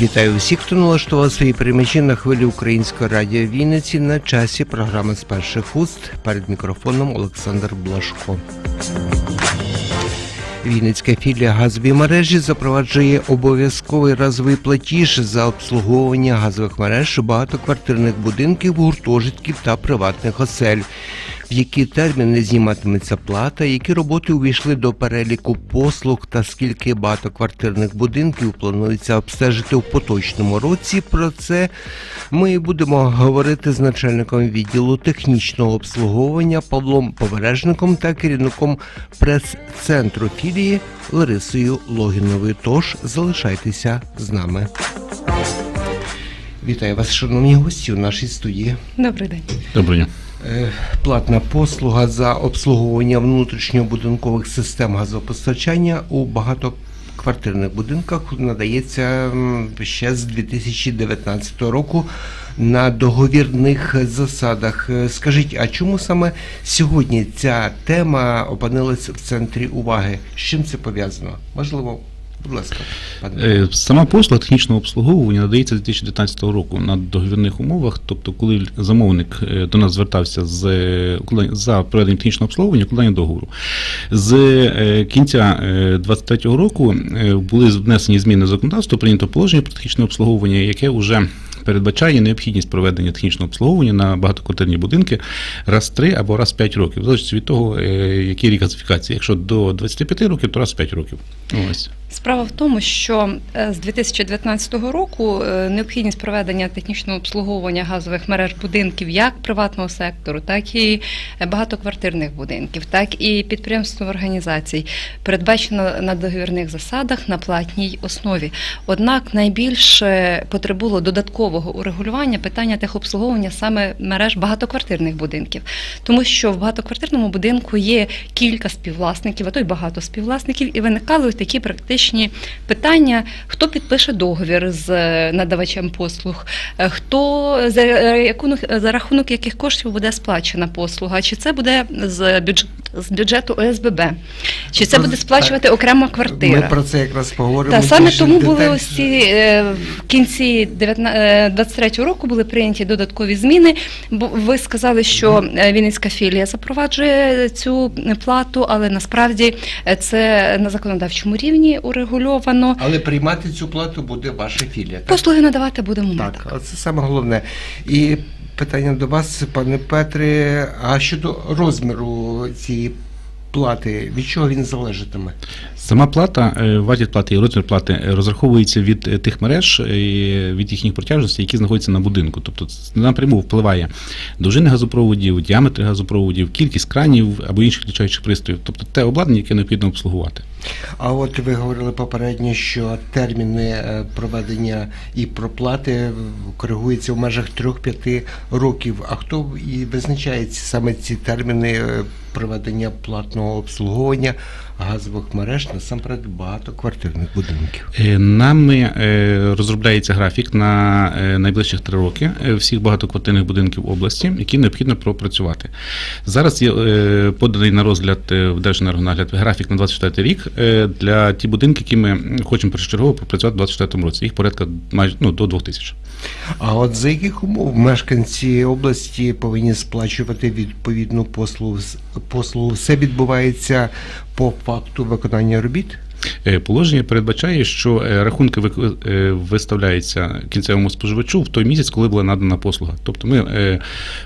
Вітаю усіх, хто налаштував свої перемічі на хвилі Української радіо Вінниці на часі програми з перших уст перед мікрофоном Олександр Блашко. Вінницька філія газові мережі запроваджує обов'язковий разовий платіж за обслуговування газових мереж багатоквартирних будинків, гуртожитків та приватних осель. В які терміни зніматиметься плата, які роботи увійшли до переліку послуг та скільки багатоквартирних будинків планується обстежити в поточному році. Про це ми будемо говорити з начальником відділу технічного обслуговування Павлом Побережником та керівником прес-центру філії Ларисою Логіновою. Тож залишайтеся з нами. Вітаю вас, шановні гості, у нашій студії. Добрий день. Доброго дня. Е, Платна послуга за обслуговування внутрішньобудинкових систем газопостачання у багатоквартирних будинках надається ще з 2019 року на договірних засадах. Е, Скажіть, а чому саме сьогодні ця тема опинилась в центрі уваги? З чим це пов'язано? Можливо, будь ласка, пане. Е, Сама послуга технічного обслуговування надається з 2019 року на договірних умовах. Тобто, коли замовник е, до нас звертався з е, за проведення технічного обслуговування, укладання договору. З кінця 2023 року були внесені зміни в законодавство, прийнято положення про технічне обслуговування, яке вже передбачає необхідність проведення технічного обслуговування на багатоквартирні будинки раз в 3 або раз в 5 років, залежить від того, який рік газифікації. Якщо до 25 років, то раз в 5 років. Ось. Справа в тому, що е, з 2019 року е, необхідність проведення технічного обслуговування газових мереж будинків як приватного сектору, так і е, багатоквартирних будинків, так і підприємств організацій передбачено на договірних засадах на платній основі. Однак найбільше потребуло додаткового урегулювання питання техобслуговування саме мереж багатоквартирних будинків, тому що в багатоквартирному будинку є кілька співвласників, а то й багато співвласників, і виникали такі практичні питання: хто підпише договір з е, надавачем послуг, е, хто за рахунок, за рахунок яких коштів буде сплачена послуга, чи це буде з бюджету з бюджету ОСББ, чи це буде сплачувати окрема квартира. Ми про це якраз поговоримо. Та саме тому були ось ці е, в кінці 23 року були прийняті додаткові зміни. Бо ви сказали, що е, Вінницька філія запроваджує цю плату, але насправді е, це на законодавчому рівні урегульовано. Але приймати цю плату буде ваша філія. Так, Послуги надавати будемо ми. так це саме головне. І питання до вас, пане Петре. А щодо розміру цієї плати, від чого він залежатиме? Сама плата, е, вартість плати і розмір плати е, розраховується від е, тих мереж, від їхніх протяжностей, які знаходяться на будинку. Тобто напряму впливає довжини газопроводів, діаметри газопроводів, кількість кранів або інших лічаючих пристроїв, тобто те обладнання, яке необхідно обслугувати. А от ви говорили попередньо, що терміни проведення і проплати коригуються в межах 3-5 років. А хто і визначає саме ці терміни проведення платного обслуговування газових мереж насамперед багатоквартирних будинків? Е, Нами е, розробляється графік на е, найближчих три роки всіх багатоквартирних будинків області, які необхідно пропрацювати. Зараз є поданий на розгляд в Держенергонагляд графік на 24 рік для ті будинки, які ми хочемо першочергово пропрацювати в 24 році. Їх порядка майже ну, до 2000. А от за яких умов мешканці області повинні сплачувати відповідну послугу? Послугу все відбувається по факту виконання робіт? Е, Положення передбачає, що е, рахунки е, виставляються кінцевому споживачу в той місяць, коли була надана послуга. Тобто ми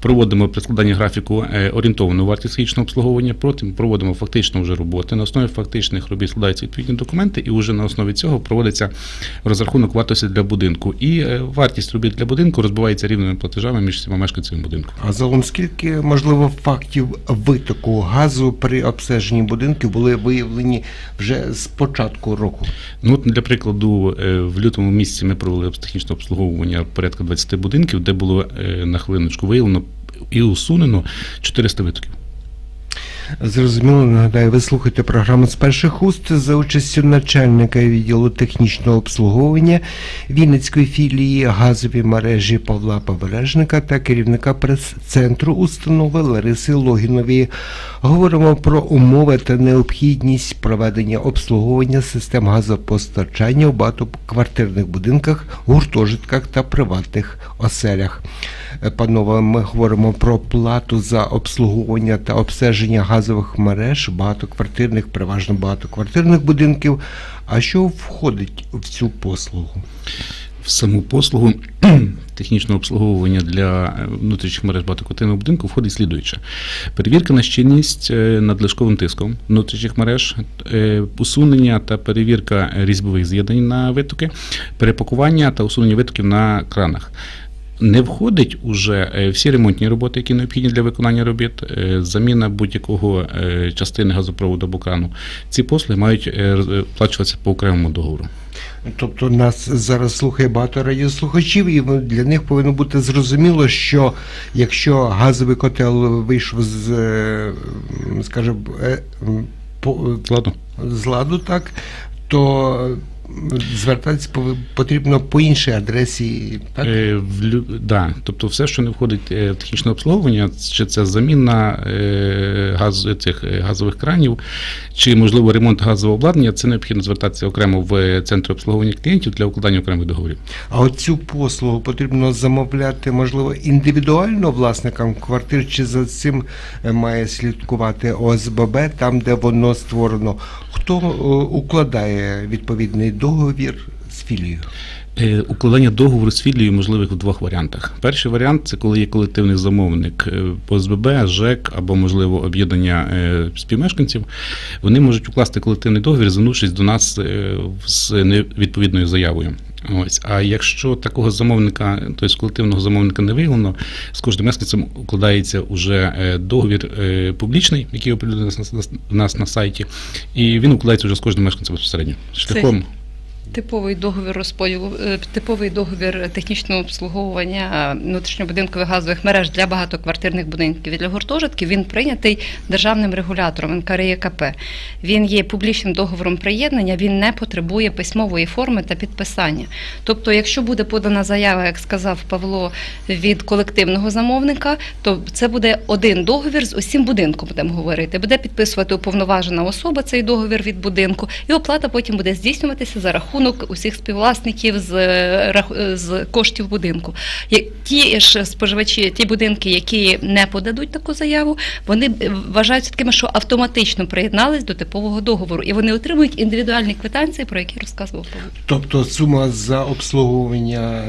проводимо при складанні графіку орієнтовану вартість технічного обслуговування, потім проводимо фактично вже роботи. На основі фактичних робіт складаються відповідні документи, і вже на основі цього проводиться розрахунок вартості для будинку. І вартість робіт для будинку розбивається рівними платежами між всіма мешканцями будинку. А загалом скільки можливо фактів витоку газу при обстеженні будинків були виявлені вже з початку року? Ну, для прикладу, е, в лютому місяці ми провели технічне обслуговування порядка 20 будинків, де було е, на хвилиночку виявлено і усунено 400 витоків. Зрозуміло, нагадаю, ви слухаєте програму з перших уст за участю начальника відділу технічного обслуговування Вінницької філії газові мережі Павла Побережника та керівника прес-центру установи Лариси Логінової. Говоримо про умови та необхідність проведення обслуговування систем газопостачання у багатоквартирних будинках, гуртожитках та приватних оселях. Е, Панове, ми говоримо про плату за обслуговування та обстеження газових мереж багатоквартирних, переважно багатоквартирних будинків. А що входить в цю послугу? В саму послугу технічного обслуговування для е, внутрішніх мереж багатоквартирного будинку входить слідуюче: перевірка на щільність е, надлишковим тиском внутрішніх мереж, е, усунення та перевірка різьбових з'єднань на витоки, перепакування та усунення витоків на кранах. Не входить уже е, всі ремонтні роботи, які необхідні для виконання робіт, е, заміна будь-якого е, частини газопроводу або крану. Ці послуги мають оплачуватися по окремому договору. Тобто нас зараз слухає багато радіослухачів, і для них повинно бути зрозуміло, що якщо газовий котел вийшов з, скажімо, по- Ладно? з ладу, так, то звертатися потрібно по іншій адресі. Так? Е, в да, тобто все, що не входить е, в технічне обслуговування, чи це заміна е, газ, цих е, газових кранів, чи можливо ремонт газового обладнання, це необхідно звертатися окремо в центр обслуговування клієнтів для укладання окремих договорів. А от цю послугу потрібно замовляти, можливо, індивідуально власникам квартир, чи за цим е, має слідкувати ОСББ, там, де воно створено. Хто укладає відповідний договір з філією? Е, Укладання договору з філією можливих в двох варіантах. Перший варіант це коли є колективний замовник е, по СББ, ЖЕК або, можливо, об'єднання е, співмешканців. Вони можуть укласти колективний договір, звернувшись до нас з не- відповідною заявою. Ось, а якщо такого замовника, тобто колективного замовника не виявлено, з кожним мешканцем укладається уже договір публічний, який оприлюднений у нас- на сайті, і він укладається вже з кожним мешканцем безпосередньо. Шляхом Типовий договір розподілу, е, типовий договір технічного обслуговування внутрішньобудинкових газових мереж для багатоквартирних будинків і для гуртожитків він прийнятий державним регулятором НКРЄКП. Він є публічним договором приєднання, він не потребує письмової форми та підписання. Тобто, якщо буде подана заява, як сказав Павло, від колективного замовника, то це буде один договір з усім будинком, будемо говорити. Буде підписувати уповноважена особа цей договір від будинку, і оплата потім буде здійснюватися за рахунок усіх співвласників з, е, е, з коштів будинку. Ті ж споживачі, ті будинки, які не подадуть таку заяву, вони вважаються такими, що автоматично приєднались до типового договору, і вони отримують індивідуальні квитанції, про які розказував Павло. Тобто сума за обслуговування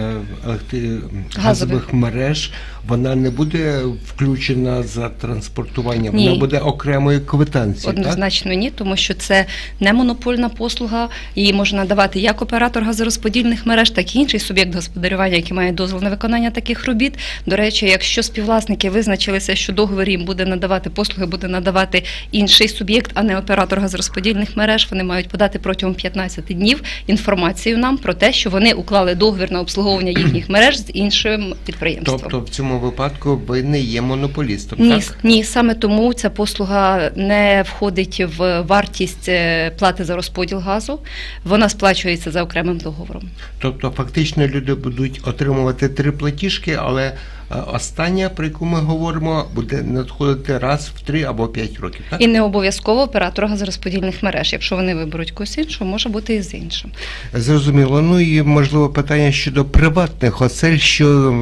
е, газових мереж вона не буде включена за транспортування, Ні. вона буде окремою квитанцією. Так? Однозначно ні, тому що це не монопольна послуга, її може надавати як оператор газорозподільних мереж, так і інший суб'єкт господарювання, який має дозвіл на виконання таких робіт. До речі, якщо співвласники визначилися, що договір їм буде надавати послуги, буде надавати інший суб'єкт, а не оператор газорозподільних мереж, вони мають подати протягом 15 днів інформацію нам про те, що вони уклали договір на обслуговування їхніх мереж з іншим підприємством. Тобто в цьому випадку ви не є монополістом, Ні, так? ні, саме тому ця послуга не входить в вартість е, плати за розподіл газу. Вона сплачується за окремим договором. Тобто фактично люди будуть отримувати три платіжки, але остання, про яку ми говоримо, буде надходити раз в три або п'ять років. Так? І не обов'язково оператор газорозподільних мереж. Якщо вони виберуть когось іншого, може бути і з іншим. Зрозуміло. Ну і можливо питання щодо приватних осель, що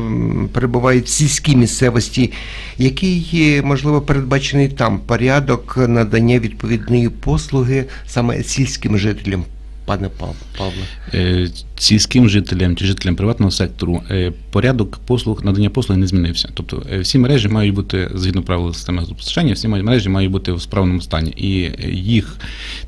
перебувають в сільській місцевості, який можливо передбачений там порядок надання відповідної послуги саме сільським жителям, пане Пав- Павле. Е, сільським жителям чи жителям приватного сектору е, порядок послуг надання послуг не змінився. Тобто е, всі мережі мають бути згідно правил системи газопостачання, всі мережі мають бути в справному стані, і їх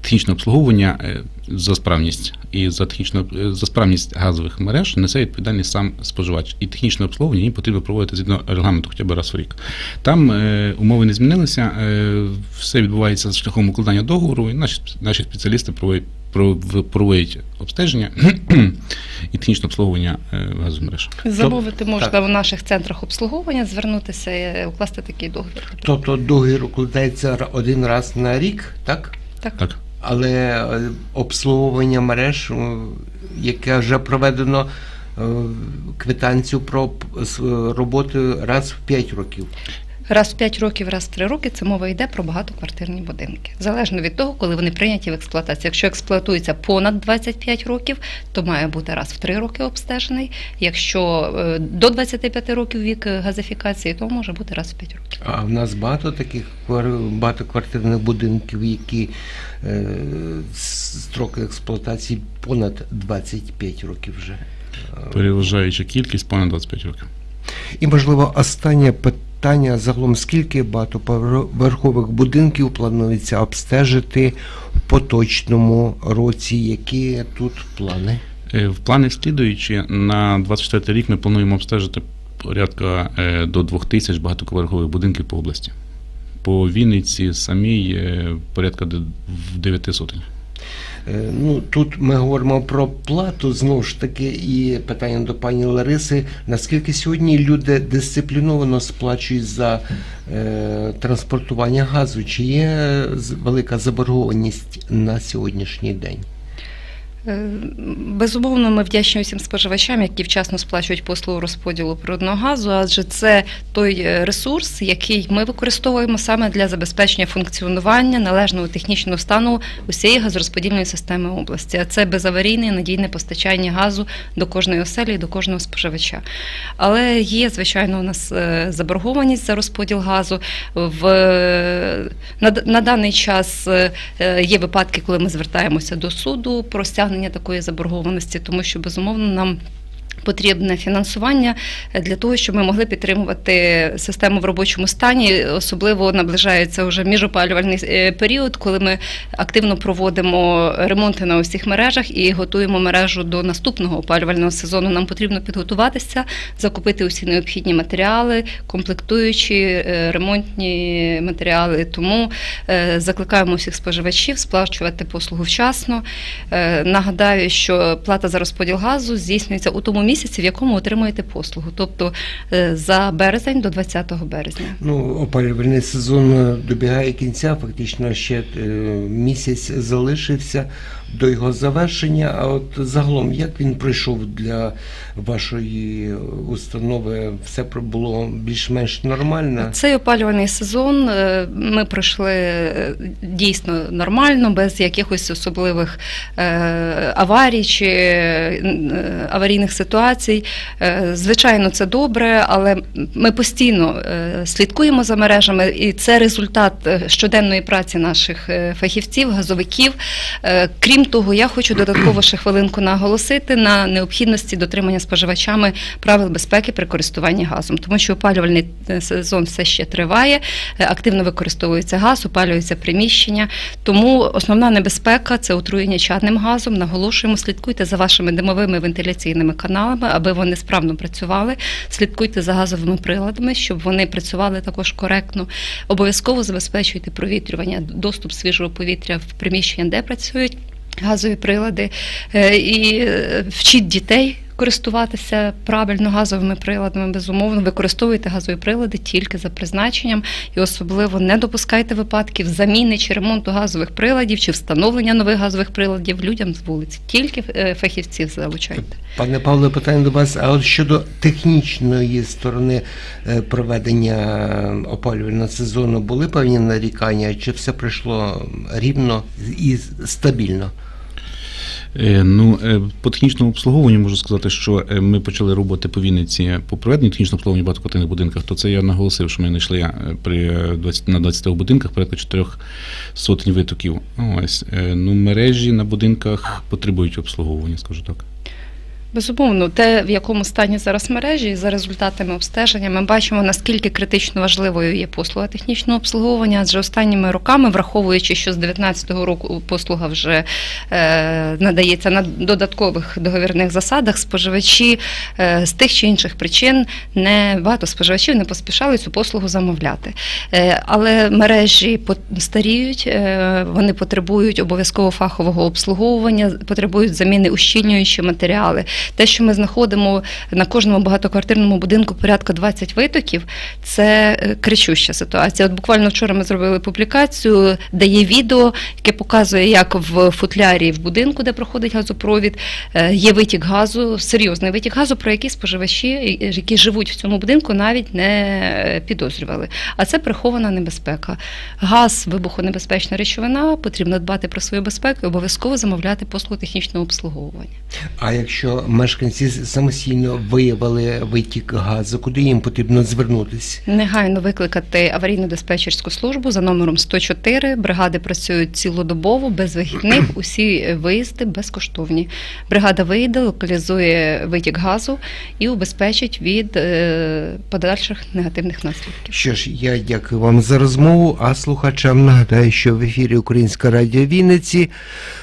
технічне обслуговування за справність і за технічну за справність газових мереж несе відповідальність сам споживач. І технічне обслуговування їм потрібно проводити згідно регламенту хоча б раз в рік. Там умови не змінилися, все відбувається шляхом укладання договору, і наші, наші спеціалісти проводять проводять обстеження і технічне обслуговування е, газомереж. Замовити можна так. в наших центрах обслуговування, звернутися, і укласти такий договір. Тобто договір укладається один раз на рік, так? Так. Так. Але е, обслуговування мереж, е, яке вже проведено квитанцію про роботу раз в 5 років. Раз в 5 років, раз в 3 роки це мова йде про багатоквартирні будинки. Залежно від того, коли вони прийняті в експлуатацію. Якщо експлуатується понад 25 років, то має бути раз в 3 роки обстежений. Якщо е, до 25 років вік газифікації, то може бути раз в 5 років. А в нас багато таких багатоквартирних будинків, які е, строки експлуатації понад 25 років вже. Переважаюча кількість понад 25 років. І, можливо, останнє питання загалом, скільки багатоповерхових будинків планується обстежити в поточному році? Які тут плани? Е, В плани слідуючі на 24 рік ми плануємо обстежити порядка е, до 2000 багатоповерхових будинків по області. По Вінниці самій е, порядка в 9 сотень. Е, Ну, тут ми говоримо про плату, знову ж таки, і питання до пані Лариси. Наскільки сьогодні люди дисципліновано сплачують за е, транспортування газу? Чи є велика заборгованість на сьогоднішній день? Е, Безумовно, ми вдячні усім споживачам, які вчасно сплачують послугу розподілу природного газу, адже це той е, ресурс, який ми використовуємо саме для забезпечення функціонування належного технічного стану усієї газорозподільної системи області. А це безаварійне надійне постачання газу до кожної оселі і до кожного споживача. Але є, звичайно, у нас е, заборгованість за розподіл газу. В, на, на даний час є випадки, коли ми звертаємося до суду про стягнення такої заборгованості, тому що безумовно нам. Потрібне фінансування е, для того, щоб ми могли підтримувати систему в робочому стані. Особливо наближається вже міжопалювальний е, період, коли ми активно проводимо ремонти на усіх мережах і готуємо мережу до наступного опалювального сезону. Нам потрібно підготуватися, закупити усі необхідні матеріали, комплектуючі е, ремонтні матеріали. Тому закликаємо всіх споживачів сплачувати послугу вчасно. Нагадаю, що плата за розподіл газу здійснюється у тому місяці, в якому отримуєте послугу, тобто е, за березень до 20 березня. Ну, опалювальний сезон е, добігає кінця, фактично ще е, місяць залишився до його завершення. А от загалом, як він пройшов для вашої установи? Все було більш-менш нормально? Цей опалювальний сезон е, ми пройшли е, дійсно нормально, без якихось особливих е, аварій чи аварійних ситуацій. Звичайно, це добре, але ми постійно слідкуємо за мережами, і це результат щоденної праці наших фахівців, газовиків. Е, Крім того, я хочу додатково ще хвилинку наголосити на необхідності дотримання споживачами правил безпеки при користуванні газом, тому що опалювальний е, сезон все ще триває, е, активно використовується газ, опалюються приміщення. Тому основна небезпека це отруєння чадним газом. Наголошуємо, слідкуйте за вашими димовими вентиляційними каналами, аби вони справно працювали. Слідкуйте за газовими приладами, щоб вони працювали також коректно. Обов'язково забезпечуйте провітрювання, доступ свіжого повітря в приміщення, де працюють газові прилади, Е, і е, вчіть дітей. Користуватися правильно газовими приладами, безумовно, використовуйте газові прилади тільки за призначенням і особливо не допускайте випадків заміни чи ремонту газових приладів чи встановлення нових газових приладів людям з вулиці. Тільки е, фахівців залучайте. Пане Павло, питання до вас. А от щодо технічної сторони проведення опалювального сезону були певні нарікання, чи все пройшло рівно і стабільно? Е, Ну, е, по технічному обслуговуванню можу сказати, що е, ми почали роботи по Вінниці по проведенню технічного обслуговування в багатоквартирних будинках, то це я наголосив, що ми знайшли при е, 20, на 20 будинках порядка 4 сотень витоків. Ось. Ну, мережі на будинках потребують обслуговування, скажу так. Безумовно, те, в якому стані зараз мережі, за результатами обстеження, ми бачимо, наскільки критично важливою є послуга технічного обслуговування, адже останніми роками, враховуючи, що з 2019 року послуга вже е, надається на додаткових договірних засадах, споживачі е, з тих чи інших причин не багато споживачів не поспішали цю послугу замовляти. Е, але мережі старіють, е, вони потребують обов'язково фахового обслуговування, потребують заміни ущільнюючі матеріали. Те, що ми знаходимо на кожному багатоквартирному будинку порядка 20 витоків, це е, кричуща ситуація. От буквально вчора ми зробили публікацію, де є відео, яке показує, як в футлярі в будинку, де проходить газопровід, е, є витік газу, серйозний витік газу, про який споживачі, які живуть в цьому будинку, навіть не е, підозрювали. А це прихована небезпека. Газ, вибухонебезпечна речовина, потрібно дбати про свою безпеку і обов'язково замовляти послугу технічного обслуговування. А якщо мешканці самостійно виявили витік газу, куди їм потрібно звернутися? Негайно викликати аварійну диспетчерську службу за номером 104. Бригади працюють цілодобово, без вихідних. Усі виїзди безкоштовні. Бригада вийде, локалізує витік газу і убезпечить від е, подальших негативних наслідків. Що ж, я дякую вам за розмову. А слухачам нагадаю, що в ефірі Українська радіо Вінниці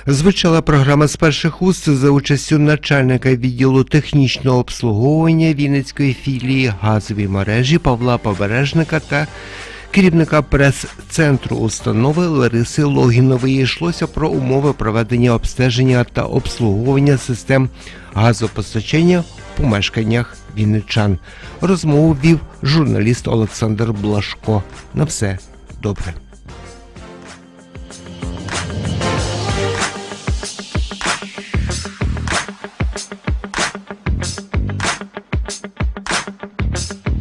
звучала програма з перших уст за участю начальника відділу технічного обслуговування Вінницької філії газові мережі Павла Побережника та керівника прес-центру установи Лариси Логінової йшлося про умови проведення обстеження та обслуговування систем газопостачання в помешканнях вінничан. Розмову вів журналіст Олександр Блашко. На все добре.